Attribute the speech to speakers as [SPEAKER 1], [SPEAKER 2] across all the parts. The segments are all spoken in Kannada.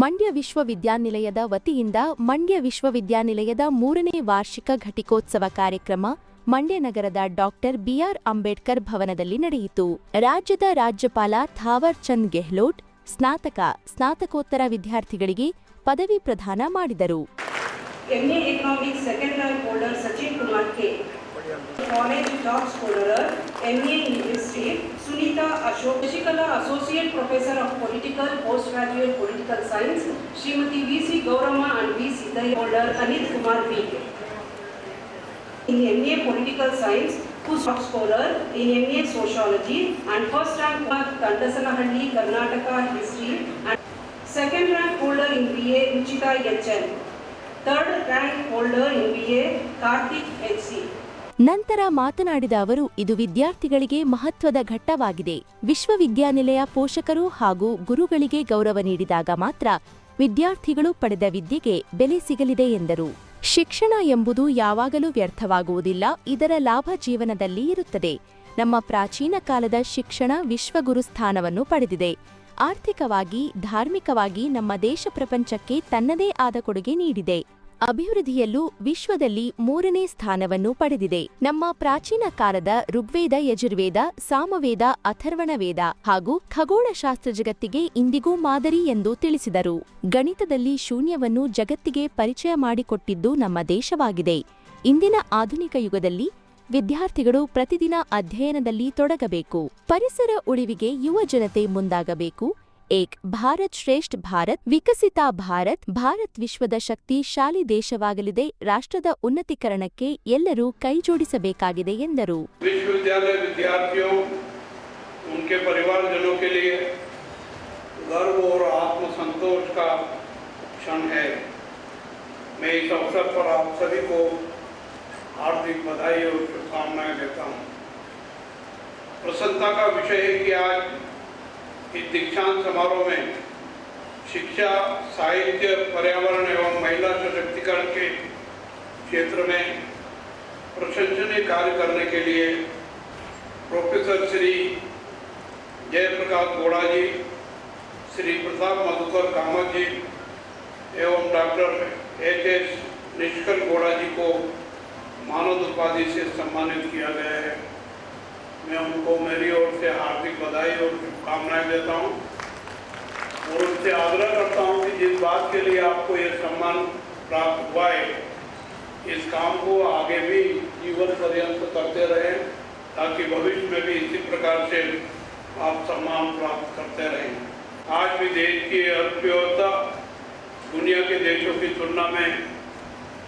[SPEAKER 1] ಮಂಡ್ಯ ವಿಶ್ವವಿದ್ಯಾನಿಲಯದ ವತಿಯಿಂದ ಮಂಡ್ಯ ವಿಶ್ವವಿದ್ಯಾನಿಲಯದ ಮೂರನೇ ವಾರ್ಷಿಕ ಘಟಿಕೋತ್ಸವ ಕಾರ್ಯಕ್ರಮ ಮಂಡ್ಯ ನಗರದ ಡಾಕ್ಟರ್ ಬಿಆರ್ ಅಂಬೇಡ್ಕರ್ ಭವನದಲ್ಲಿ ನಡೆಯಿತು. ರಾಜ್ಯದ ರಾಜ್ಯಪಾಲ ಥಾವರ್ ಚಂದ್ ಗೆಹ್ಲೋಟ್, ಸ್ನಾತಕ, ಸ್ನಾತಕೋತ್ತರ ವಿದ್ಯಾರ್ಥಿಗಳಿಗೆ ಪದವಿ ಪ್ರದಾನ ಮಾಡಿದರು.
[SPEAKER 2] MA Economics Sachin Kumar college top scholar M in history sunita ashok shikala associate professor of political postgraduate political science shrimati science Shrimati V C Gowramma and V सीधई holder Anil Kumar in MA Political Science, who's top scholar in MA Sociology and first rank for Kandasanahalli, Karnataka History and second rank holder in BA Uchita HN, third rank holder in BA Karthik HC.
[SPEAKER 1] ನಂತರ ಮಾತನಾಡಿದ ಅವರು, ಇದು ವಿದ್ಯಾರ್ಥಿಗಳಿಗೆ ಮಹತ್ವದ ಘಟ್ಟವಾಗಿದೆ. ವಿಶ್ವವಿದ್ಯಾನಿಲಯ ಪೋಷಕರು ಹಾಗೂ ಗುರುಗಳಿಗೆ ಗೌರವ ನೀಡಿದಾಗ ಮಾತ್ರ ವಿದ್ಯಾರ್ಥಿಗಳು ಪಡೆದ ವಿದ್ಯೆಗೆ ಬೆಲೆ ಸಿಗಲಿದೆ ಎಂದರು. ಶಿಕ್ಷಣ ಎಂಬುದು ಯಾವಾಗಲೂ ವ್ಯರ್ಥವಾಗುವುದಿಲ್ಲ, ಇದರ ಲಾಭ ಜೀವನದಲ್ಲಿ ಇರುತ್ತದೆ. ನಮ್ಮ ಪ್ರಾಚೀನ ಕಾಲದ ಶಿಕ್ಷಣ ವಿಶ್ವಗುರು ಸ್ಥಾನವನ್ನು ಪಡೆದಿದೆ. ಆರ್ಥಿಕವಾಗಿ, ಧಾರ್ಮಿಕವಾಗಿ ನಮ್ಮ ದೇಶ ಪ್ರಪಂಚಕ್ಕೆ ತನ್ನದೇ ಆದ ಕೊಡುಗೆ ನೀಡಿದೆ. ಅಭಿವೃದ್ಧಿಯಲ್ಲೂ ವಿಶ್ವದಲ್ಲಿ ಮೂರನೇ ಸ್ಥಾನವನ್ನು ಪಡೆದಿದೆ. ನಮ್ಮ ಪ್ರಾಚೀನ ಕಾಲದ ಋಗ್ವೇದ, ಯಜುರ್ವೇದ, ಸಾಮವೇದ ಅಥರ್ವಣ ವೇದ ಹಾಗೂ ಖಗೋಳಶಾಸ್ತ್ರ ಜಗತ್ತಿಗೆ ಇಂದಿಗೂ ಮಾದರಿ ಎಂದು ತಿಳಿಸಿದರು. ಗಣಿತದಲ್ಲಿ ಶೂನ್ಯವನ್ನು ಜಗತ್ತಿಗೆ ಪರಿಚಯ ಮಾಡಿಕೊಟ್ಟಿದ್ದು ನಮ್ಮ ದೇಶವಾಗಿದೆ. ಇಂದಿನ ಆಧುನಿಕ ಯುಗದಲ್ಲಿ ವಿದ್ಯಾರ್ಥಿಗಳು ಪ್ರತಿದಿನ ಅಧ್ಯಯನದಲ್ಲಿ ತೊಡಗಬೇಕು. ಪರಿಸರ ಉಳಿವಿಗೆ ಯುವ ಜನತೆ ಮುಂದಾಗಬೇಕು. ಏಕ್ ಭಾರತ್ ಶ್ರೇಷ್ಠ ಭಾರತ್ ವಿಕಸಿತ ಭಾರತ್ ಭಾರತ್ ವಿಶ್ವದ ಶಕ್ತಿಶಾಲಿ ದೇಶವಾಗಲಿದೆ ರಾಷ್ಟ್ರದ ಉನ್ನತೀಕರಣಕ್ಕೆ ಎಲ್ಲರೂ ಕೈಜೋಡಿಸಬೇಕಾಗಿದೆ ಎಂದರು
[SPEAKER 3] विश्वविद्यालय विद्यार्थियों उनके परिवारजनों के लिए गर्व और आत्मसंतोष का क्षण है मैं इस अवसर पर आप सभी को हार्दिक बधाई और शुभकामनाएं देता हूं प्रसन्नता का विषय है कि आज इस दीक्षांत समारोह में शिक्षा, साहित्य, पर्यावरण एवं महिला सशक्तिकरण के क्षेत्र में प्रशंसनीय कार्य करने के लिए प्रोफेसर श्री जयप्रकाश गोड़ा जी श्री प्रताप मधुकर कामत जी एवं डॉक्टर एच एस निष्कल गोड़ा जी को मानद उपाधि से सम्मानित किया गया है। मैं उनको मेरी ओर से हार्दिक बधाई और शुभकामनाएँ देता हूँ। और उनसे आग्रह करता हूँ कि जिस बात के लिए आपको ये सम्मान प्राप्त हुआ है, इस काम को आगे भी जीवन पर्यंत करते रहें, ताकि भविष्य में भी इसी प्रकार से आप सम्मान प्राप्त करते रहें। आज भी देश की अर्थव्यवस्था दुनिया के देशों की तुलना में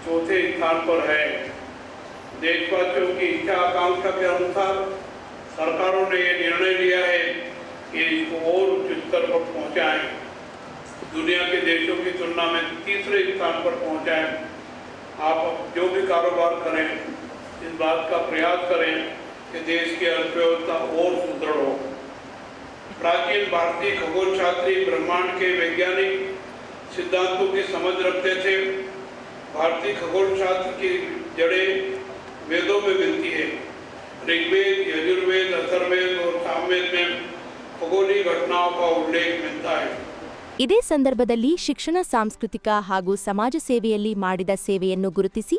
[SPEAKER 3] चौथे स्थान पर है। देशवासियों की इच्छा आकांक्षा के अनुसार सरकारों ने ये निर्णय लिया है कि इसको और उच्च स्तर पर पहुंचाएँ। दुनिया के देशों की तुलना में तीसरे स्थान पर पहुंचाएँ। आप जो भी कारोबार करें, इस बात का प्रयास करें कि देश की अर्थव्यवस्था और सुदृढ़ हो। प्राचीन भारतीय खगोल शास्त्री ब्रह्मांड के वैज्ञानिक सिद्धांतों की समझ रखते थे। भारतीय खगोल शास्त्र की जड़ें वेदों में मिलती है। ऋग्वेद यजुर्वेद अथर्वेद और सामवेद में खगोलीय घटनाओं का उल्लेख मिलता है
[SPEAKER 1] ಇದೇ ಸಂದರ್ಭದಲ್ಲಿ ಶಿಕ್ಷಣ ಸಾಂಸ್ಕೃತಿಕ ಹಾಗೂ ಸಮಾಜ ಸೇವೆಯಲ್ಲಿ ಮಾಡಿದ ಸೇವೆಯನ್ನು ಗುರುತಿಸಿ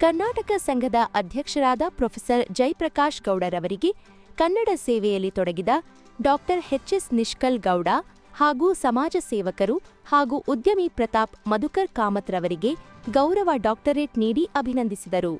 [SPEAKER 1] ಕರ್ನಾಟಕ ಸಂಘದ ಅಧ್ಯಕ್ಷರಾದ ಪ್ರೊಫೆಸರ್ ಜಯಪ್ರಕಾಶ್ ಗೌಡರವರಿಗೆ ಕನ್ನಡ ಸೇವೆಯಲ್ಲಿ ತೊಡಗಿದ doctor H S Nishkal Gowda ಹಾಗೂ ಸಮಾಜ ಸೇವಕರು ಹಾಗೂ ಉದ್ಯಮಿ ಪ್ರತಾಪ್ ಮಧುಕರ್ ಕಾಮತ್ರವರಿಗೆ ಗೌರವ ಡಾಕ್ಟರೇಟ್ ನೀಡಿ ಅಭಿನಂದಿಸಿದರು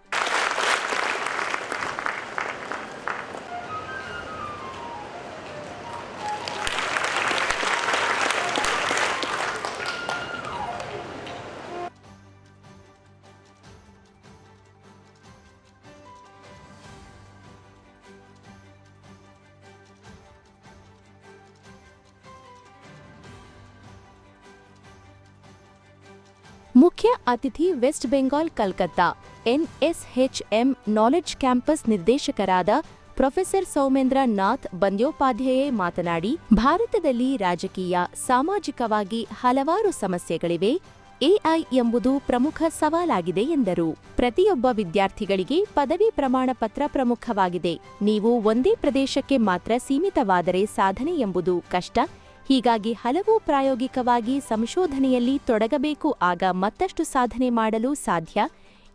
[SPEAKER 1] ಮುಖ್ಯ ಅತಿಥಿ West Bengal, Calcutta. NSHM knowledge campus ನಿರ್ದೇಶಕರಾದ ಪ್ರೊಫೆಸರ್ ಸೌಮೇಂದ್ರ ನಾಥ್ ಬಂದ್ಯೋಪಾಧ್ಯಾಯೇ ಮಾತನಾಡಿ, ಭಾರತದಲ್ಲಿ ರಾಜಕೀಯ, ಸಾಮಾಜಿಕವಾಗಿ ಹಲವಾರು ಸಮಸ್ಯೆಗಳಿವೆ. ಎಐ ಎಂಬುದು ಪ್ರಮುಖ ಸವಾಲಾಗಿದೆ ಎಂದರು. ಪ್ರತಿಯೊಬ್ಬ ವಿದ್ಯಾರ್ಥಿಗಳಿಗೆ ಪದವಿ ಪ್ರಮಾಣ ಪತ್ರ ಪ್ರಮುಖವಾಗಿದೆ. ನೀವು ಒಂದೇ ಪ್ರದೇಶಕ್ಕೆ ಮಾತ್ರ ಸೀಮಿತವಾದರೆ ಸಾಧನೆ ಎಂಬುದು ಕಷ್ಟ. ಹೀಗಾಗಿ ಹಲವು ಪ್ರಾಯೋಗಿಕವಾಗಿ ಸಂಶೋಧನೆಯಲ್ಲಿ ತೊಡಗಬೇಕು ಆಗ ಮತ್ತಷ್ಟು ಸಾಧನೆ ಮಾಡಲು ಸಾಧ್ಯ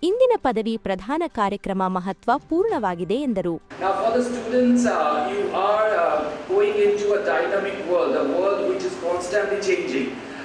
[SPEAKER 1] ಇಂದಿನ ಪದವಿ ಪ್ರಧಾನ ಕಾರ್ಯಕ್ರಮ ಮಹತ್ವ ಪೂರ್ಣವಾಗಿದೆ ಎಂದರು
[SPEAKER 4] uh, uh.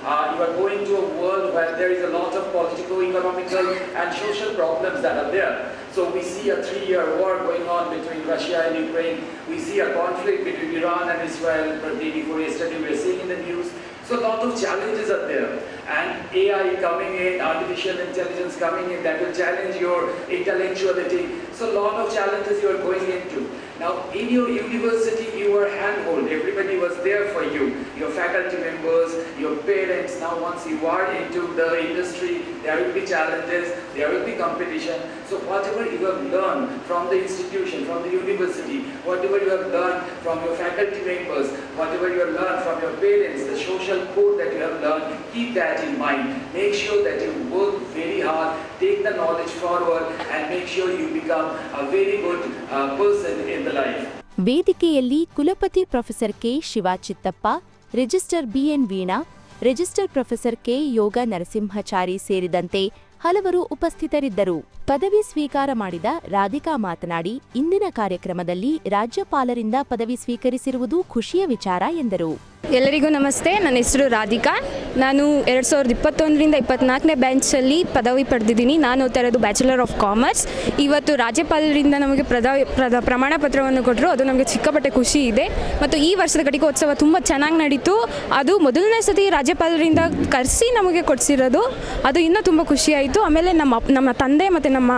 [SPEAKER 4] Uh, you are going to a world where there is a lot of political, economical, and social problems that are there. So we see a three-year war going on between Russia and Ukraine. We see a conflict between Iran and Israel. The day before yesterday, we are seeing in the news. So a lot of challenges are there. And AI coming in, artificial intelligence coming in, that will challenge your intellectuality. So a lot of challenges you are going into. Now in your university, you were handhold. Everybody was there for you. Your faculty members, your parents. Now once you are into the industry, there will be challenges, there will be competition. So whatever you have learned from the institution, from the university, whatever you have learned from your faculty members, whatever you have learned from your parents, the social code that you have learned, keep that in mind. Make sure that you work very hard, take the knowledge forward, and make sure you become a very good uh, person in the life.
[SPEAKER 1] ವೇದಿಕೆಯಲ್ಲಿ ಕುಲಪತಿ professor K Shivachittappa, registrar BN Veena, registrar professor K Yoga Narasimhachari ಸೇರಿದಂತೆ ಹಲವರು ಉಪಸ್ಥಿತರಿದ್ದರು. ಪದವಿ ಸ್ವೀಕಾರ ಮಾಡಿದ ರಾಧಿಕಾ ಮಾತನಾಡಿ, ಇಂದಿನ ಕಾರ್ಯಕ್ರಮದಲ್ಲಿ ರಾಜ್ಯಪಾಲರಿಂದ ಪದವಿ ಸ್ವೀಕರಿಸಿರುವುದು ಖುಷಿಯ ವಿಚಾರ ಎಂದರು.
[SPEAKER 5] ಎಲ್ಲರಿಗೂ ನಮಸ್ತೆ. ನನ್ನ ಹೆಸರು ರಾಧಿಕಾ. ನಾನು ಎರಡು ಸಾವಿರದ ಇಪ್ಪತ್ತೊಂದರಿಂದ ಇಪ್ಪತ್ನಾಲ್ಕನೇ ಬ್ಯಾಂಚಲ್ಲಿ ಪದವಿ ಪಡೆದಿದ್ದೀನಿ. ನಾನು ಓದ್ತಾ ಇರೋದು ಬ್ಯಾಚುಲರ್ ಆಫ್ ಕಾಮರ್ಸ್ ಇವತ್ತು ರಾಜ್ಯಪಾಲರಿಂದ ನಮಗೆ ಪ್ರದವಿ ಪ್ರದ, ಪ್ರಮಾಣ ಪತ್ರವನ್ನು ಕೊಟ್ಟರು ಅದು ನಮಗೆ ಚಿಕ್ಕಪಟ್ಟೆ ಖುಷಿ ಇದೆ. ಮತ್ತು ಈ ವರ್ಷದ ಘಟಿಕೋತ್ಸವ ತುಂಬ ಚೆನ್ನಾಗಿ ನಡೀತು. ಅದು ಮೊದಲನೇ ಸತಿ ರಾಜ್ಯಪಾಲರಿಂದ ಕರೆಸಿ ನಮಗೆ ಕೊಡಿಸಿರೋದು. ಅದು ಇನ್ನೂ ತುಂಬ ಖುಷಿಯಾಯಿತು ಆಮೇಲೆ ನಮ್ಮ ನಮ್ಮ ತಂದೆ ಮತ್ತು ನಮ್ಮ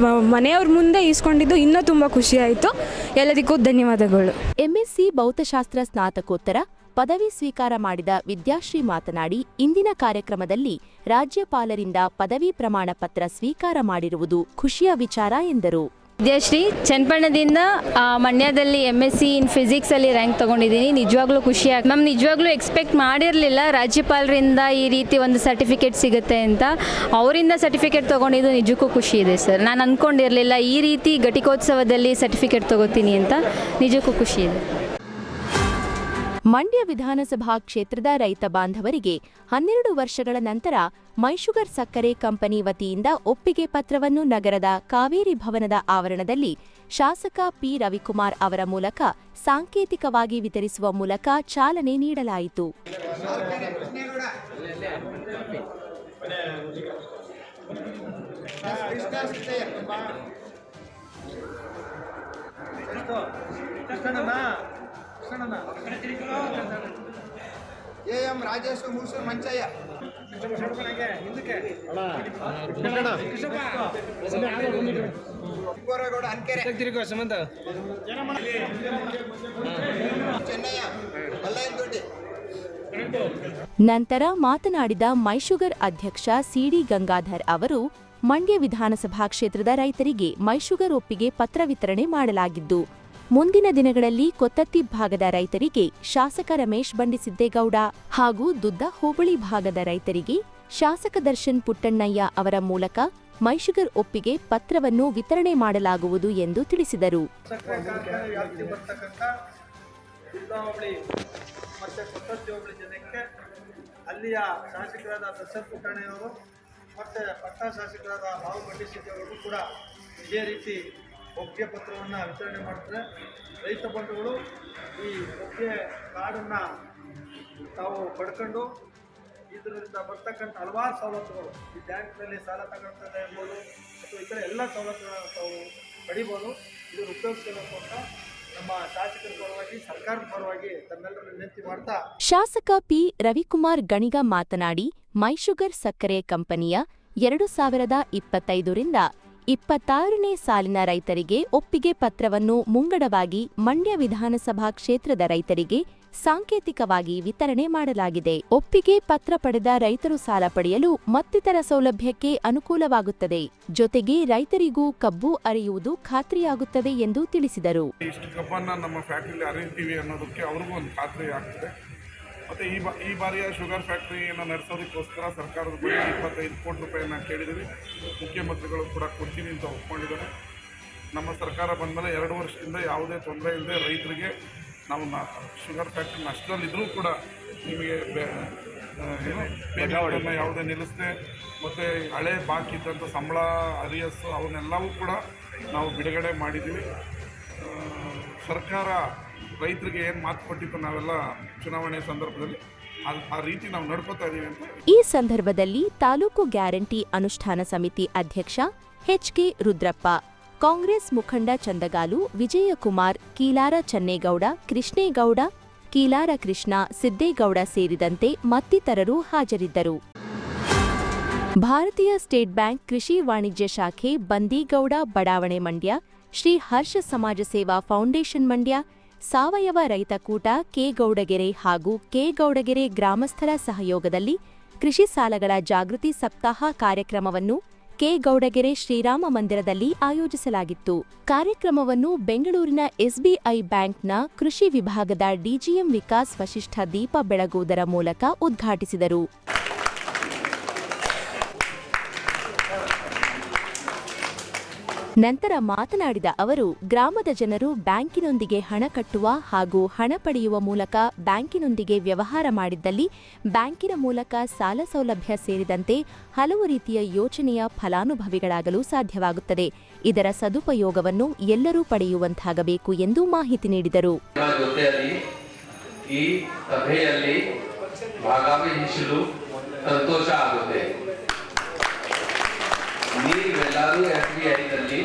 [SPEAKER 5] ಮನೆಯವ್ರ ಮುಂದೆ ಈಸ್ಕೊಂಡಿದ್ದು ಇನ್ನೂ ತುಂಬ ಆಯಿತು. ಎಲ್ಲರಿಗೂ ಧನ್ಯವಾದಗಳು.
[SPEAKER 1] ಎಂಎಸ್ಸಿ ಭೌತಶಾಸ್ತ್ರ ಸ್ನಾತಕೋತ್ತರ ಪದವಿ ಸ್ವೀಕಾರ ಮಾಡಿದ ವಿದ್ಯಾಶ್ರೀ ಮಾತನಾಡಿ, ಇಂದಿನ ಕಾರ್ಯಕ್ರಮದಲ್ಲಿ ರಾಜ್ಯಪಾಲರಿಂದ ಪದವಿ ಪ್ರಮಾಣ ಪತ್ರ ಸ್ವೀಕಾರ ಮಾಡಿರುವುದು ಖುಷಿಯ ವಿಚಾರ ಎಂದರು.
[SPEAKER 6] ವಿದ್ಯಾಶ್ರೀ ಚನ್ನಪಣ್ಣದಿಂದ ಮಂಡ್ಯದಲ್ಲಿ ಎಂ ಎಸ್ ಸಿ ಇನ್ ಫಿಸಿಕ್ಸಲ್ಲಿ ರ್ಯಾಂಕ್ ತೊಗೊಂಡಿದ್ದೀನಿ. ನಿಜವಾಗ್ಲೂ ಖುಷಿ ಆಗ ನಿಜವಾಗ್ಲೂ ಎಕ್ಸ್ಪೆಕ್ಟ್ ಮಾಡಿರಲಿಲ್ಲ ರಾಜ್ಯಪಾಲರಿಂದ ಈ ರೀತಿ ಒಂದು ಸರ್ಟಿಫಿಕೇಟ್ ಸಿಗುತ್ತೆ ಅಂತ. ಅವರಿಂದ ಸರ್ಟಿಫಿಕೇಟ್ ತೊಗೊಂಡಿದ್ದು ನಿಜಕ್ಕೂ ಖುಷಿ ಇದೆ ಸರ್. ನಾನು ಅಂದ್ಕೊಂಡಿರಲಿಲ್ಲ ಈ ರೀತಿ ಘಟಿಕೋತ್ಸವದಲ್ಲಿ ಸರ್ಟಿಫಿಕೇಟ್ ತಗೋತೀನಿ ಅಂತ. ನಿಜಕ್ಕೂ ಖುಷಿ ಇದೆ.
[SPEAKER 1] ಮಂಡ್ಯ ವಿಧಾನಸಭಾ ಕ್ಷೇತ್ರದ ರೈತ ಬಾಂಧವರಿಗೆ ಹನ್ನೆರಡು ವರ್ಷಗಳ ನಂತರ ಮೈಶುಗರ್ ಸಕ್ಕರೆ ಕಂಪನಿ ವತಿಯಿಂದ ಒಪ್ಪಿಗೆ ಪತ್ರವನ್ನು ನಗರದ ಕಾವೇರಿ ಭವನದ ಆವರಣದಲ್ಲಿ ಶಾಸಕ ಪಿ ರವಿಕುಮಾರ್ ಅವರ ಮೂಲಕ ಸಾಂಕೇತಿಕವಾಗಿ ವಿತರಿಸುವ ಮೂಲಕ ಚಾಲನೆ ನೀಡಲಾಯಿತು.
[SPEAKER 7] A M Rajesh Moosuru Manchaiah. ತಿಪ್ಪೋರೇಗೌಡ Ankere. Chennaiah Mallayyanadoddi
[SPEAKER 1] ನಂತರ ಮಾತನಾಡಿದ ಮೈಶುಗರ್ ಅಧ್ಯಕ್ಷ ಸಿಡಿ ಗಂಗಾಧರ್ ಅವರು ಮಂಡ್ಯ ವಿಧಾನಸಭಾ ಕ್ಷೇತ್ರದ ರೈತರಿಗೆ ಮೈಶುಗರ್ ಒಪ್ಪಿಗೆ ಪತ್ರ ವಿತರಣೆ ಮಾಡಲಾಗಿದ್ದು ಮುಂದಿನ ದಿನಗಳಲ್ಲಿ ಕೊತ್ತತ್ತಿ ಭಾಗದ ರೈತರಿಗೆ ಶಾಸಕ ರಮೇಶ್ ಬಂಡಿಸಿದ್ದೇಗೌಡ ಹಾಗೂ ದುದ್ದ ಹೋಬಳಿ ಭಾಗದ ರೈತರಿಗೆ ಶಾಸಕ ದರ್ಶನ್ ಪುಟ್ಟಣ್ಣಯ್ಯ ಅವರ ಮೂಲಕ ಮೈಶುಗರ್ ಒಪ್ಪಿಗೆ ಪತ್ರವನ್ನು ವಿತರಣೆ ಮಾಡಲಾಗುವುದು ಎಂದು ತಿಳಿಸಿದರು.
[SPEAKER 8] ಅಲ್ಲಿಯ ಶಾಸಕರಾದ ದರ್ಶನ್ ಪುಟ್ಟಣ್ಣಯ್ಯವರು ಮತ್ತು ಪಟ್ಟಣ ಶಾಸಕರಾದ ಬಾವು ಅವರು ಕೂಡ ಇದೇ ರೀತಿ ಒಪ್ಪಿಗೆ ಪತ್ರವನ್ನು ವಿತರಣೆ ಮಾಡ್ತಾರೆ. ರೈತ ಬಂಧುಗಳು ಈ ಒಪ್ಪಿಗೆ ಕಾರ್ಡನ್ನು ತಾವು ಪಡ್ಕೊಂಡು ಇದರಿಂದ ಬರ್ತಕ್ಕಂಥ ಹಲವಾರು ಸವಲತ್ತುಗಳು ಈ ಬ್ಯಾಂಕ್ನಲ್ಲಿ ಸಾಲ ತಗೊಳ್ತದೆ ಇರ್ಬೋದು ಅಥವಾ ಇತರ ಎಲ್ಲ ಸವಲತ್ತುಗಳನ್ನು ತಾವು ಪಡಿಬೋದು. ಇದನ್ನು ಉಪಯೋಗಿಸಬೇಕು ಅಂತ
[SPEAKER 1] ಶಾಸಕ ಪಿ. ರವಿಕುಮಾರ್ ಗಣಿಗ ಮಾತನಾಡಿ, ಮೈಶುಗರ್ ಸಕ್ಕರೆ ಕಂಪನಿಯ ಎರಡು ಸಾವಿರದ ಇಪ್ಪತ್ತೈದರಿಂದ ಇಪ್ಪತ್ತಾರನೇ ಸಾಲಿನ ರೈತರಿಗೆ ಒಪ್ಪಿಗೆ ಪತ್ರವನ್ನು ಮುಂಗಡವಾಗಿ ಮಂಡ್ಯ ವಿಧಾನಸಭಾ ಕ್ಷೇತ್ರದ ರೈತರಿಗೆ ಸಾಂಕೇತಿಕವಾಗಿ ವಿತರಣೆ ಮಾಡಲಾಗಿದೆ. ಒಪ್ಪಿಗೆ ಪತ್ರ ಪಡೆದ ರೈತರು ಸಾಲ ಪಡೆಯಲು ಮತ್ತಿತರ ಸೌಲಭ್ಯಕ್ಕೆ ಅನುಕೂಲವಾಗುತ್ತದೆ. ಜೊತೆಗೆ ರೈತರಿಗೂ ಕಬ್ಬು ಅರಿಯುವುದು ಖಾತ್ರಿಯಾಗುತ್ತದೆ ಎಂದು ತಿಳಿಸಿದರು.
[SPEAKER 9] ಮತ್ತು ಈ ಬಾ ಈ ಬಾರಿಯ ಶುಗರ್ ಫ್ಯಾಕ್ಟ್ರಿಯನ್ನು ನಡೆಸೋದಕ್ಕೋಸ್ಕರ ಸರ್ಕಾರದ ಬಳಿ ಇಪ್ಪತ್ತೈದು ಕೋಟಿ ರೂಪಾಯಿಯನ್ನು ಕೇಳಿದ್ದೀವಿ. ಮುಖ್ಯಮಂತ್ರಿಗಳು ಕೂಡ ಕೊಡ್ತೀನಿ ಅಂತ ಒಪ್ಕೊಂಡಿದ್ದಾರೆ. ನಮ್ಮ ಸರ್ಕಾರ ಬಂದಮೇಲೆ ಎರಡು ವರ್ಷದಿಂದ ಯಾವುದೇ ತೊಂದರೆ ಇಲ್ಲದೆ ರೈತರಿಗೆ ನಾವು ನಾ ಶುಗರ್ ಫ್ಯಾಕ್ಟ್ರಿ ನಷ್ಟದಲ್ಲಿದ್ದರೂ ಕೂಡ ನಿಮಗೆ ಏನು ಯಾವುದೇ ನಿಲ್ಲಿಸದೆ ಮತ್ತು ಹಳೆ ಬಾಕಿ ಇದ್ದಂಥ ಸಂಬಳ ಅರಿಯಸ್ಸು ಅವನ್ನೆಲ್ಲವೂ ಕೂಡ ನಾವು ಬಿಡುಗಡೆ ಮಾಡಿದ್ದೀವಿ. ಸರ್ಕಾರ ರೈತರಿಗೆ ಏನು ಮಾತು ಕೊಟ್ಟಿತ್ತು ನಾವೆಲ್ಲ ಚುನಾವಣೆ ಸಂದರ್ಭದಲ್ಲಿ, ಆ- ರೀತಿ ನಾವು ನಡ್ಕೋತಾ ಇದ್ದೀವಿ ಅಂತ
[SPEAKER 1] ಈ ಸಂದರ್ಭದಲ್ಲಿ ತಾಲೂಕು ಗ್ಯಾರಂಟಿ ಅನುಷ್ಠಾನ ಸಮಿತಿ ಅಧ್ಯಕ್ಷ ಎಚ್ಕೆ ರುದ್ರಪ್ಪ, ಕಾಂಗ್ರೆಸ್ ಮುಖಂಡ ಚಂದಗಾಲು, ವಿಜಯಕುಮಾರ್, ಕೀಲಾರ ಚನ್ನೇಗೌಡ, ಕೃಷ್ಣೇಗೌಡ, ಕೀಲಾರ ಕೃಷ್ಣ, ಸಿದ್ದೇಗೌಡ ಸೇರಿದಂತೆ ಮತ್ತಿತರರು ಹಾಜರಿದ್ದರು. ಭಾರತೀಯ ಸ್ಟೇಟ್ ಬ್ಯಾಂಕ್ ಕೃಷಿ ವಾಣಿಜ್ಯ ಶಾಖೆ ಬಂದೀಗೌಡ ಬಡಾವಣೆ ಮಂಡ್ಯ, ಶ್ರೀ ಹರ್ಷ ಸಮಾಜ ಸೇವಾ ಫೌಂಡೇಶನ್ ಮಂಡ್ಯ ಸಾವಯವ ರೈತ ಕೂಟ ಕೆಗೌಡಗೆರೆ ಹಾಗೂ ಕೆಗೌಡಗೆರೆ ಗ್ರಾಮಸ್ಥರ ಸಹಯೋಗದಲ್ಲಿ ಕೃಷಿ ಸಾಲಗಳ ಜಾಗೃತಿ ಸಪ್ತಾಹ ಕಾರ್ಯಕ್ರಮವನ್ನು ಕೆಗೌಡಗೆರೆ ಶ್ರೀರಾಮ ಮಂದಿರದಲ್ಲಿ ಆಯೋಜಿಸಲಾಗಿತ್ತು. ಕಾರ್ಯಕ್ರಮವನ್ನು ಬೆಂಗಳೂರಿನ ಎಸ್ಬಿಐ ಬ್ಯಾಂಕ್ನ ಕೃಷಿ ವಿಭಾಗದ ಡಿಜಿಎಂ ವಿಕಾಸ್ ವಶಿಷ್ಠ ದೀಪ ಬೆಳಗುವುದರ ಮೂಲಕ ಉದ್ಘಾಟಿಸಿದರು. ನಂತರ ಮಾತನಾಡಿದ ಅವರು, ಗ್ರಾಮದ ಜನರು ಬ್ಯಾಂಕಿನೊಂದಿಗೆ ಹಣ ಕಟ್ಟುವ ಹಾಗೂ ಹಣ ಪಡೆಯುವ ಮೂಲಕ ಬ್ಯಾಂಕಿನೊಂದಿಗೆ ವ್ಯವಹಾರ ಮಾಡಿದ್ದಲ್ಲಿ ಬ್ಯಾಂಕಿನ ಮೂಲಕ ಸಾಲ ಸೌಲಭ್ಯ ಸೇರಿದಂತೆ ಹಲವು ರೀತಿಯ ಯೋಜನೆಯ ಫಲಾನುಭವಿಗಳಾಗಲು ಸಾಧ್ಯವಾಗುತ್ತದೆ. ಇದರ ಸದುಪಯೋಗವನ್ನು ಎಲ್ಲರೂ ಪಡೆಯುವಂತಾಗಬೇಕು ಎಂದು ಮಾಹಿತಿ ನೀಡಿದರು.
[SPEAKER 10] ಸಂತೋಷ ಆಗುತ್ತೆ. ನೀವೆಲ್ಲರೂ ಎಸ್ ಬಿ ಐನಲ್ಲಿ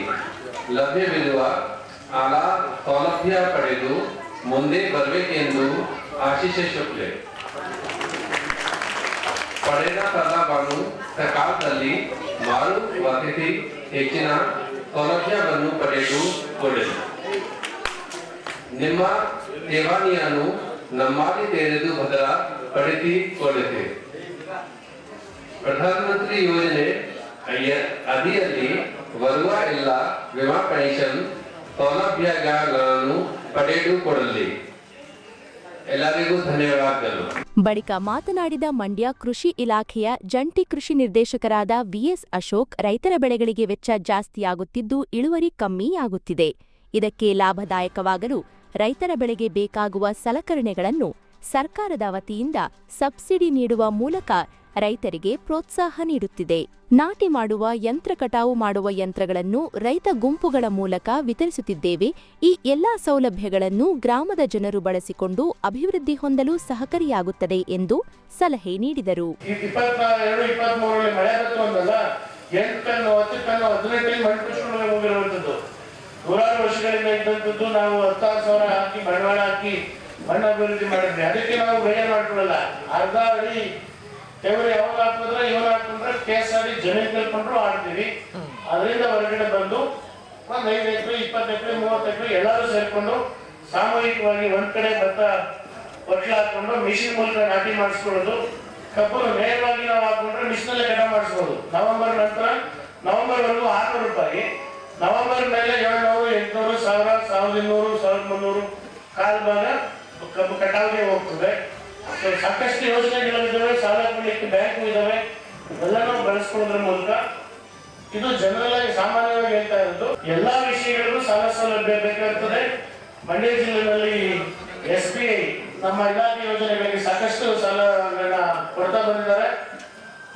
[SPEAKER 10] ಲಭ್ಯವಿರುವ ಆಲ ಸೌಲಭ್ಯ ಪಡೆದು ಮುಂದೆ ಬರಬೇಕೆಂದು ಆಶಿಸುತ್ತೇವೆ ಪಡೆದ ಫಲವನ್ನು ಸಕಾಲದಲ್ಲಿ ಮಾರುಕಟ್ಟೆ ಹೆಚ್ಚಿನ ಸೌಲಭ್ಯವನ್ನು ಪಡೆದು ಕೊಡಲಿ ನಿಮ್ಮ ಠೇವಣಿಯನ್ನು ನಮ್ಮಾಗಿ ತೆರೆದು ಭದ್ರ ಪಡೆದಿಕೊಳ್ಳುತ್ತೆ ಪ್ರಧಾನಮಂತ್ರಿ ಯೋಜನೆ ಅಡಿಯಲ್ಲಿ ಬರುವ ಎಲ್ಲ ವಿಮಾ ಪೆನ್ಷನ್ ಸೌಲಭ್ಯಗಳನ್ನು ಪಡೆದುಕೊಳ್ಳಲಿ. ಎಲ್ಲರಿಗೂ ಧನ್ಯವಾದಗಳು.
[SPEAKER 1] ಬಳಿಕ ಮಾತನಾಡಿದ ಮಂಡ್ಯ ಕೃಷಿ ಇಲಾಖೆಯ ಜಂಟಿ ಕೃಷಿ ನಿರ್ದೇಶಕರಾದ ವಿಎಸ್ ಅಶೋಕ್, ರೈತರ ಬೆಳೆಗಳಿಗೆ ವೆಚ್ಚ ಜಾಸ್ತಿಯಾಗುತ್ತಿದ್ದು ಇಳುವರಿ ಕಮ್ಮಿಯಾಗುತ್ತಿದೆ ಇದಕ್ಕೆ ಲಾಭದಾಯಕವಾಗಲು ರೈತರ ಬೆಳೆಗೆ ಬೇಕಾಗುವ ಸಲಕರಣೆಗಳನ್ನು ಸರ್ಕಾರದ ವತಿಯಿಂದ ಸಬ್ಸಿಡಿ ನೀಡುವ ಮೂಲಕ ರೈತರಿಗೆ ಪ್ರೋತ್ಸಾಹ ನೀಡುತ್ತಿದೆ. ನಾಟಿ ಮಾಡುವ ಯಂತ್ರ ಕಟಾವು ಮಾಡುವ ಯಂತ್ರಗಳನ್ನು ರೈತ ಗುಂಪುಗಳ ಮೂಲಕ ವಿತರಿಸುತ್ತಿದ್ದೇವೆ. ಈ ಎಲ್ಲಾ ಸೌಲಭ್ಯಗಳನ್ನು ಗ್ರಾಮದ ಜನರು ಬಳಸಿಕೊಂಡು ಅಭಿವೃದ್ಧಿ ಹೊಂದಲು ಸಹಕಾರಿಯಾಗುತ್ತದೆ ಎಂದು ಸಲಹೆ ನೀಡಿದರು.
[SPEAKER 11] ನೂರಾರು ವರ್ಷಗಳಿಂದ ಇದ್ದಂಥದ್ದು ನಾವು ಹತ್ತಾರು ಸಾವಿರ ಹಾಕಿ, ಬಂಡವಾಳ ಹಾಕಿ ಮಣ್ಣು ಅಭಿವೃದ್ಧಿ ಮಾಡಿದ್ವಿ. ಅದಕ್ಕೆ ನಾವು ಭಯ ಮಾಡ್ಕೊಳ್ಳಲ್ಲ. ಅರ್ಧ ಅಡಿ ತೆವರು ಯಾವಾಗ ಹಾಕಿದ್ರೆ ಇವಾಗ ಹಾಕಿದ್ರೆ ಕೇಸ್ ಆಗಿ ಜಮೀನು ಕಲ್ಕೊಂಡ್ರು ಆಡ್ತೀವಿ ಅದರಿಂದ ಹೊರಗಡೆ ಬಂದು ಒಂದ್ ಐದು ಎಕರೆ, ಇಪ್ಪತ್ತು ಎಕರೆ, ಮೂವತ್ತು ಎಕರೆ ಎಲ್ಲರೂ ಸೇರ್ಕೊಂಡು ಸಾಮೂಹಿಕವಾಗಿ ಒಂದ್ ಕಡೆ ಭತ್ತ ಒಟ್ಲ ಹಾಕೊಂಡು ಮಿಷಿನ್ ಮೂಲಕ ನಾಟಿ ಮಾಡಿಸ್ಕೊಳ್ಳೋದು. ಕಬ್ಬು ನೇರವಾಗಿ ನಾವು ಹಾಕೊಂಡ್ರೆ ಮಿಷಿನಲ್ಲೇ ಕಟ ಮಾಡಿಸ್ಬೋದು. ನವೆಂಬರ್ ನಂತರ ನವೆಂಬರ್ ವರೆಗೂ ಆರ್ನೂರು ರೂಪಾಯಿ. ನವೆಂಬರ್ ಮೇಲೆ ಏಳ್ನೂರು ಎಂಟುನೂರು, ಸಾವಿರ, ಸಾವಿರದ ಇನ್ನೂರು, ಸಾವಿರದ ಮುನ್ನೂರು ಕಾಲು ಭಾಗ ಕಬ್ಬು ಕಟಾವಿಗೆ ಹೋಗ್ತದೆ. ಸಾಕಷ್ಟು ಯೋಜನೆಗಳಿದ್ದಾವೆ ಸಾಲ ಕೊಡಲಿಕ್ಕೆ ಬ್ಯಾಂಕು ಇದಾವೆ. ಎಲ್ಲನೂ ಬಳಸ್ಕೊಳ್ಳೋದ್ರ ಮೂಲಕ ಇದು ಜನರಲ್ ಆಗಿ ಸಾಮಾನ್ಯವಾಗಿ ಹೇಳ್ತಾ ಇರೋದು, ಎಲ್ಲಾ ವಿಷಯಗಳಿಗೂ ಸಾಲ ಸೌಲಭ್ಯ ಬೇಕಾಗ್ತದೆ. ಮಂಡ್ಯ ಜಿಲ್ಲೆಯಲ್ಲಿ ಎಸ್ ಬಿ ಐ, ನಮ್ಮ ಇಲಾಖೆ ಯೋಜನೆಗಳಿಗೆ ಸಾಕಷ್ಟು ಸಾಲಗಳನ್ನ ಕೊಡ್ತಾ ಬಂದಿದ್ದಾರೆ.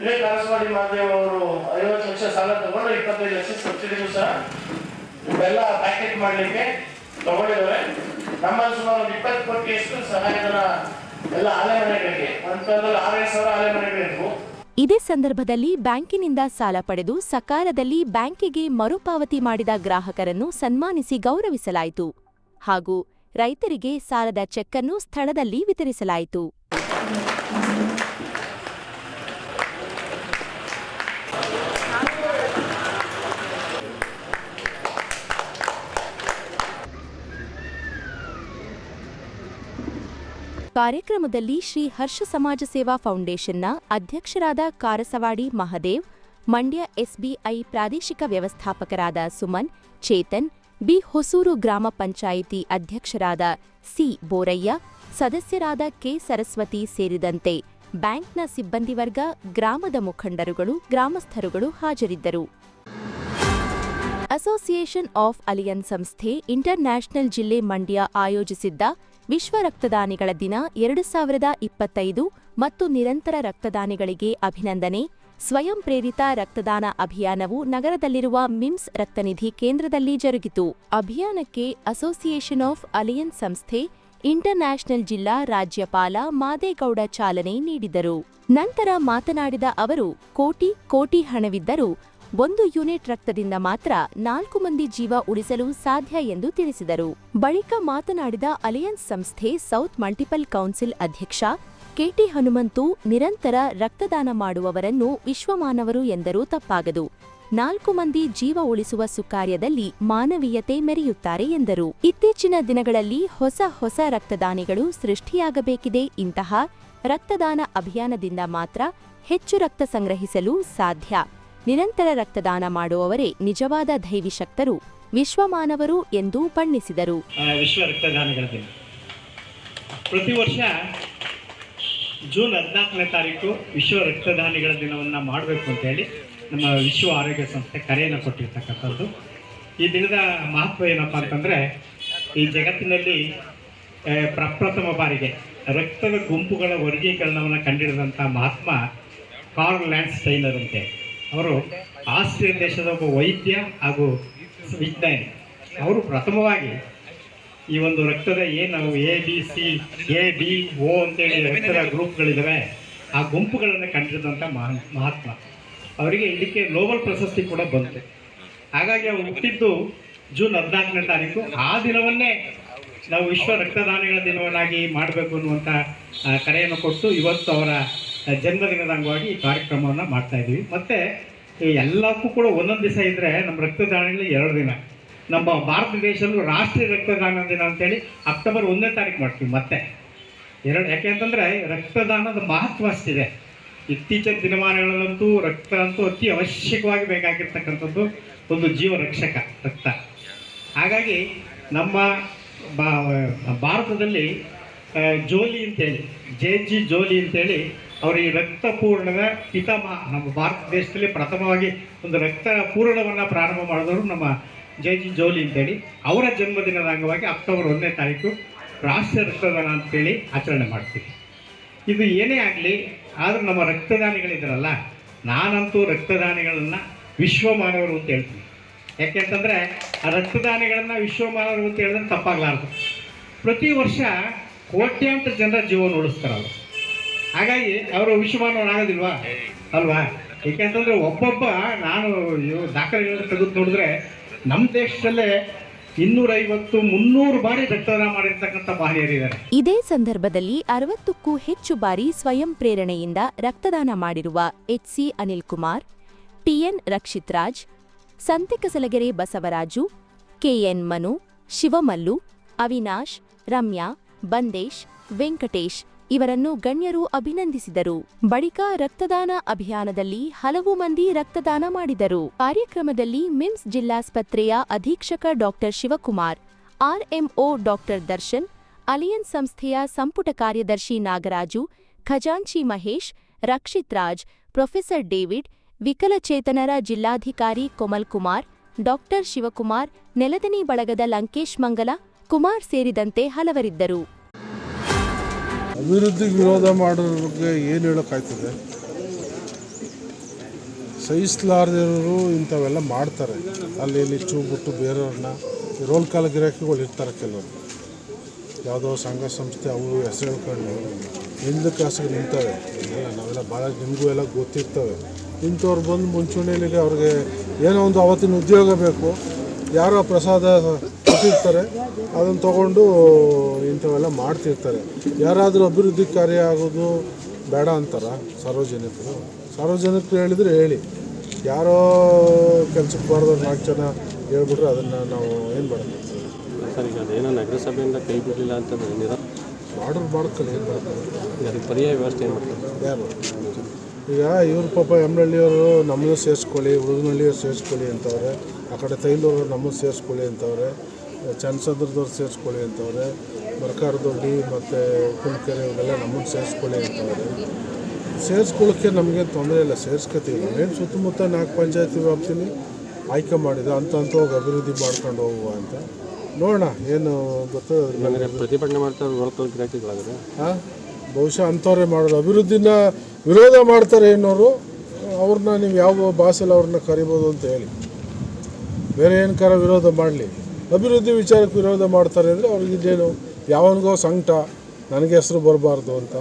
[SPEAKER 11] ಇದೇ ಕಾರಸವಾಡಿ ಮಹಾದೇವ್ ಅವರು ಐವತ್ತು ಲಕ್ಷ ಸಾಲ ತಗೊಂಡು ಇಪ್ಪತ್ತೈದು ಲಕ್ಷ ಸಬ್ಸಿಡಿನೂ ಸಹ ಇವೆಲ್ಲ ಪ್ಯಾಕೆಟ್ ಮಾಡಲಿಕ್ಕೆ ತಗೊಂಡಿದ್ದಾರೆ. ನಮ್ಮಲ್ಲಿ ಸುಮಾರು ಒಂದು ಇಪ್ಪತ್ತು ಕೋಟಿಯಷ್ಟು ಸಹಾಯಧನ
[SPEAKER 1] ಇದೇ ಸಂದರ್ಭದಲ್ಲಿ ಬ್ಯಾಂಕಿನಿಂದ ಸಾಲ ಪಡೆದು ಸಕಾಲದಲ್ಲಿ ಬ್ಯಾಂಕಿಗೆ ಮರುಪಾವತಿ ಮಾಡಿದ ಗ್ರಾಹಕರನ್ನು ಸನ್ಮಾನಿಸಿ ಗೌರವಿಸಲಾಯಿತು. ಹಾಗೂ ರೈತರಿಗೆ ಸಾಲದ ಚೆಕ್ಕನ್ನು ಸ್ಥಳದಲ್ಲಿ ವಿತರಿಸಲಾಯಿತು. ಕಾರ್ಯಕ್ರಮದಲ್ಲಿ ಶ್ರೀ ಹರ್ಷ ಸಮಾಜ ಸೇವಾ ಫೌಂಡೇಶನ್ನ ಅಧ್ಯಕ್ಷರಾದ ಕಾರಸವಾಡಿ ಮಹದೇವ್, ಮಂಡ್ಯ ಎಸ್ಬಿಐ ಪ್ರಾದೇಶಿಕ ವ್ಯವಸ್ಥಾಪಕರಾದ ಸುಮನ್, ಚೇತನ್, ಬಿ ಹೊಸೂರು ಗ್ರಾಮ ಪಂಚಾಯಿತಿ ಅಧ್ಯಕ್ಷರಾದ ಸಿ ಬೋರಯ್ಯ, ಸದಸ್ಯರಾದ ಕೆ ಸರಸ್ವತಿ ಸೇರಿದಂತೆ ಬ್ಯಾಂಕ್ನ ಸಿಬ್ಬಂದಿ ವರ್ಗ, ಗ್ರಾಮದ ಮುಖಂಡರುಗಳು, ಗ್ರಾಮಸ್ಥರುಗಳು ಹಾಜರಿದ್ದರು. ಅಸೋಸಿಯೇಷನ್ ಆಫ್ ಅಲಿಯನ್ ಸಂಸ್ಥೆ ಇಂಟರ್ನ್ಯಾಷನಲ್ ಜಿಲ್ಲೆ ಮಂಡ್ಯ ಆಯೋಜಿಸಿದ್ದ ವಿಶ್ವ ರಕ್ತದಾನಿಗಳ ದಿನ ಎರಡು ಸಾವಿರದ ಇಪ್ಪತ್ತೈದು ಮತ್ತು ನಿರಂತರ ರಕ್ತದಾನಿಗಳಿಗೆ ಅಭಿನಂದನೆ. ಸ್ವಯಂ ಪ್ರೇರಿತ ರಕ್ತದಾನ ಅಭಿಯಾನವು ನಗರದಲ್ಲಿರುವ ಮಿಮ್ಸ್ ರಕ್ತನಿಧಿ ಕೇಂದ್ರದಲ್ಲಿ ಜರುಗಿತು. ಅಭಿಯಾನಕ್ಕೆ ಅಸೋಸಿಯೇಷನ್ ಆಫ್ ಅಲಿಯನ್ಸ್ ಸಂಸ್ಥೆ ಇಂಟರ್ನ್ಯಾಷನಲ್ ಜಿಲ್ಲಾ ರಾಜ್ಯಪಾಲ ಮಾದೇಗೌಡ ಚಾಲನೆ ನೀಡಿದರು. ನಂತರ ಮಾತನಾಡಿದ ಅವರು, ಕೋಟಿ ಕೋಟಿ ಹಣವಿದ್ದರೂ ಒಂದು ಯೂನಿಟ್ ರಕ್ತದಿಂದ ಮಾತ್ರ ನಾಲ್ಕು ಮಂದಿ ಜೀವ ಉಳಿಸಲು ಸಾಧ್ಯ ಎಂದು ತಿಳಿಸಿದರು. ಬಳಿಕ ಮಾತನಾಡಿದ ಅಲಿಯನ್ಸ್ ಸಂಸ್ಥೆ ಸೌತ್ ಮಲ್ಟಿಪಲ್ ಕೌನ್ಸಿಲ್ ಅಧ್ಯಕ್ಷ ಕೆಟಿ ಹನುಮಂತು ನಿರಂತರ ರಕ್ತದಾನ ಮಾಡುವವರನ್ನು ವಿಶ್ವಮಾನವರು ಎಂದರೂ ತಪ್ಪಾಗದು. ನಾಲ್ಕು ಮಂದಿ ಜೀವ ಉಳಿಸುವ ಸುಕಾರ್ಯದಲ್ಲಿ ಮಾನವೀಯತೆ ಮೆರೆಯುತ್ತಾರೆ ಎಂದರು. ಇತ್ತೀಚಿನ ದಿನಗಳಲ್ಲಿ ಹೊಸ ಹೊಸ ರಕ್ತದಾನಿಗಳು ಸೃಷ್ಟಿಯಾಗಬೇಕಿದೆ. ಇಂತಹ ರಕ್ತದಾನ ಅಭಿಯಾನದಿಂದ ಮಾತ್ರ ಹೆಚ್ಚು ರಕ್ತ ಸಂಗ್ರಹಿಸಲು ಸಾಧ್ಯ. ನಿರಂತರ ರಕ್ತದಾನ ಮಾಡುವವರೇ ನಿಜವಾದ ದೈವಿ ಶಕ್ತರು ವಿಶ್ವಮಾನವರು ಎಂದು ಬಣ್ಣಿಸಿದರು.
[SPEAKER 12] ವಿಶ್ವ ರಕ್ತದಾನಗಳ ದಿನ. ಪ್ರತಿ ವರ್ಷ ಜೂನ್ ಹದಿನಾಲ್ಕನೇ ತಾರೀಕು ವಿಶ್ವ ರಕ್ತದಾನಿಗಳ ದಿನವನ್ನು ಮಾಡಬೇಕು ಅಂತ ಹೇಳಿ ನಮ್ಮ ವಿಶ್ವ ಆರೋಗ್ಯ ಸಂಸ್ಥೆ ಕರೆಯನ್ನು ಕೊಟ್ಟಿರ್ತಕ್ಕಂಥದ್ದು. ಈ ದಿನದ ಮಹತ್ವ ಏನಪ್ಪ ಅಂತಂದರೆ, ಈ ಜಗತ್ತಿನಲ್ಲಿ ಪ್ರಪ್ರಥಮ ಬಾರಿಗೆ ರಕ್ತದ ಗುಂಪುಗಳ ವರ್ಗೀಕರಣವನ್ನು ಕಂಡಿಡಿದಂಥ ಮಹಾತ್ಮ ಕಾರ್ಲ್ ಲ್ಯಾಂಡ್ ಸ್ಟೈನರ್ ಅಂತೇಳಿ ಅವರು ಆಸ್ಟ್ರಿಯನ್ ದೇಶದ ಒಬ್ಬ ವೈದ್ಯ ಹಾಗೂ ವಿಜ್ಞಾನಿ. ಅವರು ಪ್ರಥಮವಾಗಿ ಈ ಒಂದು ರಕ್ತದ ಏನು A, B, C, A B O ಅಂತೇಳಿ ರಕ್ತದ ಗ್ರೂಪ್ಗಳಿದ್ದಾವೆ ಆ ಗುಂಪುಗಳನ್ನು ಕಂಡಿದ್ದಂಥ ಮಹಾ ಮಹಾತ್ಮ. ಅವರಿಗೆ ಇದಕ್ಕೆ ನೋಬಲ್ ಪ್ರಶಸ್ತಿ ಕೂಡ ಬಂತು. ಹಾಗಾಗಿ ಅವರು ಹುಟ್ಟಿದ್ದು ಜೂನ್ ಹದಿನಾಲ್ಕನೇ ತಾರೀಕು. ಆ ದಿನವನ್ನೇ ನಾವು ವಿಶ್ವ ರಕ್ತದಾನಿಗಳ ದಿನವನ್ನಾಗಿ ಮಾಡಬೇಕು ಅನ್ನುವಂಥ ಕರೆಯನ್ನು ಕೊಟ್ಟು ಇವತ್ತು ಅವರ ಜನ್ಮದಿನದ ಅಂಗವಾಗಿ ಈ ಕಾರ್ಯಕ್ರಮವನ್ನು ಮಾಡ್ತಾ ಇದ್ದೀವಿ ಮತ್ತು ಎಲ್ಲಕ್ಕೂ ಕೂಡ ಒಂದೊಂದು ದಿವಸ ಇದ್ದರೆ ನಮ್ಮ ರಕ್ತದಾನಿಗಳು ಎರಡು ದಿನ. ನಮ್ಮ ಭಾರತ ದೇಶದಲ್ಲೂ ರಾಷ್ಟ್ರೀಯ ರಕ್ತದಾನ ದಿನ ಅಂತೇಳಿ ಅಕ್ಟೋಬರ್ ಒಂದನೇ ತಾರೀಕು ಮಾಡ್ತೀವಿ ಮತ್ತೆ. ಎರಡು, ಯಾಕೆ ಅಂತಂದರೆ ರಕ್ತದಾನದ ಮಹತ್ವ ಅಷ್ಟಿದೆ. ಇತ್ತೀಚಿನ ದಿನಮಾನಗಳಲ್ಲಂತೂ ರಕ್ತ ಅಂತೂ ಅತಿ ಅವಶ್ಯಕವಾಗಿ ಬೇಕಾಗಿರ್ತಕ್ಕಂಥದ್ದು ಒಂದು ಜೀವ ರಕ್ಷಕ ರಕ್ತ. ಹಾಗಾಗಿ ನಮ್ಮ ಭಾರತದಲ್ಲಿ ಜೋಲಿ ಅಂತೇಳಿ, ಜೆ ಜಿ ಜೋಲಿ ಅಂತೇಳಿ ಅವರು ಈ ರಕ್ತ ಪೂರ್ಣದ ನಮ್ಮ ಭಾರತ ದೇಶದಲ್ಲಿ ಪ್ರಥಮವಾಗಿ ಒಂದು ರಕ್ತ ಪೂರ್ಣವನ್ನು ಪ್ರಾರಂಭ ಮಾಡಿದವರು ನಮ್ಮ ಜೆ ಜಿ ಜೋಲಿ ಅಂತೇಳಿ. ಅವರ ಜನ್ಮದಿನದ ಅಂಗವಾಗಿ ಅಕ್ಟೋಬರ್ ಒಂದನೇ ತಾರೀಕು ರಾಷ್ಟ್ರೀಯ ರಕ್ತದಾನ ಅಂತೇಳಿ ಆಚರಣೆ ಮಾಡ್ತೀವಿ. ಇದು ಏನೇ ಆಗಲಿ, ಆದರೂ ನಮ್ಮ ರಕ್ತದಾನಿಗಳಿದ್ರಲ್ಲ, ನಾನಂತೂ ರಕ್ತದಾನಿಗಳನ್ನು ವಿಶ್ವ ಮಾನವರು ಅಂತ ಹೇಳ್ತೀನಿ. ಯಾಕೆಂತಂದರೆ ಆ ರಕ್ತದಾನಿಗಳನ್ನು ವಿಶ್ವ ಮಾನವರು ಅಂತ ಹೇಳಿದ್ರೆ ತಪ್ಪಾಗಲಾರ್ದು. ಪ್ರತಿ ವರ್ಷ ಕೋಟ್ಯಾಂತರ ಜನರ ಜೀವನ ಉಳಿಸ್ತಾರೆ ಹಾಗಾಗಿ ಅವರು ವಿಶ್ವಮಾನವರಾಗೋದಿಲ್ವಾ ಅಲ್ವಾ? ಏಕೆಂತಂದ್ರೆ ಒಬ್ಬೊಬ್ಬ ನಾನು ದಾಖಲೆ ದಾಖಲೆಗಳನ್ನ ತೆಗೆದು ನೋಡಿದ್ರೆ ನಮ್ಮ ದೇಶದಲ್ಲೇ ಇನ್ನೂರೈವತ್ತು ಮುನ್ನೂರು ಬಾರಿ ರಕ್ತದಾನ ಮಾಡಿರ್ತಕ್ಕಂಥ ಮಹಿಳೆಯರಿದ್ದಾರೆ
[SPEAKER 1] ಇದೇ ಸಂದರ್ಭದಲ್ಲಿ ಅರವತ್ತಕ್ಕೂ ಹೆಚ್ಚು ಬಾರಿ ಸ್ವಯಂ ಪ್ರೇರಣೆಯಿಂದ ರಕ್ತದಾನ ಮಾಡಿರುವ HC Anil Kumar TN Rakshith Raj Santhekasalagere Basavaraju KN Manu Shivamallu Avinash Ramya Bandesh Venkatesh ಇವರನ್ನು ಗಣ್ಯರು ಅಭಿನಂದಿಸಿದರು. ಬಳಿಕ ರಕ್ತದಾನ ಅಭಿಯಾನದಲ್ಲಿ ಹಲವು ಮಂದಿ ರಕ್ತದಾನ ಮಾಡಿದರು. ಕಾರ್ಯಕ್ರಮದಲ್ಲಿ ಮಿಮ್ಸ್ ಜಿಲ್ಲಾಸ್ಪತ್ರೆಯ ಅಧೀಕ್ಷಕ doctor Shivakumar, RMO doctor Darshan, alliance ಸಂಸ್ಥೆಯ ಸಂಪುಟ ಕಾರ್ಯದರ್ಶಿ ನಾಗರಾಜು, ಖಜಾಂಚಿ ಮಹೇಶ್, ರಕ್ಷಿತ್ ರಾಜ್, ಪ್ರೊಫೆಸರ್ ಡೇವಿಡ್, ವಿಕಲಚೇತನರ ಜಿಲ್ಲಾಧಿಕಾರಿ ಕೊಮಲ್ ಕುಮಾರ್ ಡಾಕ್ಟರ್ ಶಿವಕುಮಾರ್, ನೆಲದನಿ ಬಳಗದ ಲಂಕೇಶ್ ಮಂಗಲ, ಕುಮಾರ್ ಸೇರಿದಂತೆ ಹಲವರಿದ್ದರು.
[SPEAKER 13] ಅಭಿವೃದ್ಧಿಗೆ ವಿರೋಧ ಮಾಡೋದ್ರ ಬಗ್ಗೆ ಏನು ಹೇಳೋಕ್ಕಾಯ್ತದೆ? ಸಹಿಸಲಾರದಿರೋರು ಇಂಥವೆಲ್ಲ ಮಾಡ್ತಾರೆ. ಅಲ್ಲಿ ಇಲ್ಲಿ ಬಿಟ್ಟು ಬೇರೆಯವ್ರನ್ನ ರೋಲ್ ಕಾಲ ಗಿರಾಕಿಗಳು ಇರ್ತಾರೆ ಕೆಲವರು. ಯಾವುದೋ ಸಂಘ ಸಂಸ್ಥೆ ಅವರು ಹೆಸರು ಹೇಳ್ಕೊಂಡು ಹಿಂದ ಕಾಸಿಗೆ ನಿಂತವೆ. ಇಲ್ಲ ನಾವೆಲ್ಲ ಭಾಳ ನಿಮಗೂ ಎಲ್ಲ ಗೊತ್ತಿರ್ತವೆ. ಇಂಥವ್ರು ಬಂದು ಮುಂಚೂಣಿಯಲ್ಲಿ ಅವ್ರಿಗೆ ಏನೋ ಒಂದು ಅವತ್ತಿನ ಉದ್ಯೋಗ ಬೇಕು. ಯಾರೋ ಪ್ರಸಾದ ಕೊಟ್ಟಿರ್ತಾರೆ. ಅದನ್ನು ತಗೊಂಡು ಇಂಥವೆಲ್ಲ ಮಾಡ್ತಿರ್ತಾರೆ. ಯಾರಾದರೂ ಅಭಿವೃದ್ಧಿ ಕಾರ್ಯ ಆಗೋದು ಬೇಡ ಅಂತಾರ ಸಾರ್ವಜನಿಕರು. ಸಾರ್ವಜನಿಕರು ಹೇಳಿದರೆ ಹೇಳಿ. ಯಾರೋ ಕೆಲಸಕ್ಕೆ ಬಾರ್ದು ನಾಲ್ಕು ಜನ ಹೇಳ್ಬಿಟ್ರೆ ಅದನ್ನು ನಾವು ಏನು ಮಾಡೋದು?
[SPEAKER 14] ಸರ್ ಈಗ ಅದೇನೋ ನಗರಸಭೆಯಿಂದ ಕೈ ಬಿಡಲಿಲ್ಲ ಅಂತಂದ್ರೆ ನಿರ
[SPEAKER 13] ಮಾಡೋರು ಮಾಡ್ಕೊಳ್ಳಿ ಏನು ಮಾಡ್ತಾರೆ
[SPEAKER 14] ಅದಕ್ಕೆ ಪರ್ಯಾಯ ವ್ಯವಸ್ಥೆ ಏನು ಮಾಡ್ತಾರೆ?
[SPEAKER 13] ಯಾರು? ಈಗ ಇವ್ರ ಪಾಪ ಎಮ್ನಳ್ಳಿಯವರು ನಮ್ಮನ್ನು ಸೇರಿಸ್ಕೊಳ್ಳಿ ಹುಡುಗನಹಳ್ಳಿಯವ್ರು ಸೇರಿಸ್ಕೊಳ್ಳಿ ಅಂತವ್ರೆ. ಆ ಕಡೆ ತೈಲವರು ನಮ್ಮನ್ನು ಸೇರಿಸ್ಕೊಳ್ಳಿ ಅಂತವ್ರೆ. ಚನ್ನಸಂದ್ರದವ್ರು ಸೇರಿಸ್ಕೊಳ್ಳಿ ಅಂತವ್ರೆ ಮರ್ಕಾರದೊಡ್ಡಿ ಮತ್ತು ಕುಂಕೆರೆ ಇವರೆಲ್ಲ ನಮ್ಮನ್ನು ಸೇರಿಸ್ಕೊಳ್ಳಿ ಅಂತವ್ರೆ. ಸೇರಿಸ್ಕೊಳ್ಳೋಕ್ಕೆ ನಮಗೆ ತೊಂದರೆ ಇಲ್ಲ ಸೇರಿಸ್ಕೊತೀವಿ ಏನು ಸುತ್ತಮುತ್ತ ನಾಲ್ಕು ಪಂಚಾಯತಿ ವ್ಯಾಪ್ತಿಲಿ ಆಯ್ಕೆ ಮಾಡಿದೆ ಅಂತ ಅಂತ ಹೋಗಿ ಅಭಿವೃದ್ಧಿ ಮಾಡ್ಕೊಂಡು ಹೋಗುವ ಅಂತ. ನೋಡೋಣ ಏನು ಗೊತ್ತು?
[SPEAKER 14] ಪ್ರತಿಭಟನೆ ಮಾಡ್ತಾರೆ
[SPEAKER 13] ಹಾಂ? ಬಹುಶಃ ಅಂಥವ್ರೆ ಮಾಡೋದು. ಅಭಿವೃದ್ಧಿನ ವಿರೋಧ ಮಾಡ್ತಾರೆ ಅನ್ನೋರು ಅವ್ರನ್ನ ನೀವು ಯಾವ ಭಾಷೆಯಲ್ಲಿ ಅವ್ರನ್ನ ಕರಿಬೋದು ಅಂತ ಹೇಳಿ. ಬೇರೆ ಏನು ಕರ ವಿರೋಧ ಮಾಡಲಿ? ಅಭಿವೃದ್ಧಿ ವಿಚಾರಕ್ಕೆ ವಿರೋಧ ಮಾಡ್ತಾರೆ ಅಂದರೆ ಅವ್ರಿಗೆ ಇದೇನು ಯಾವನಿಗೋ ಸಂಕಟ ನನಗೆ ಹೆಸರು ಬರಬಾರ್ದು ಅಂತ.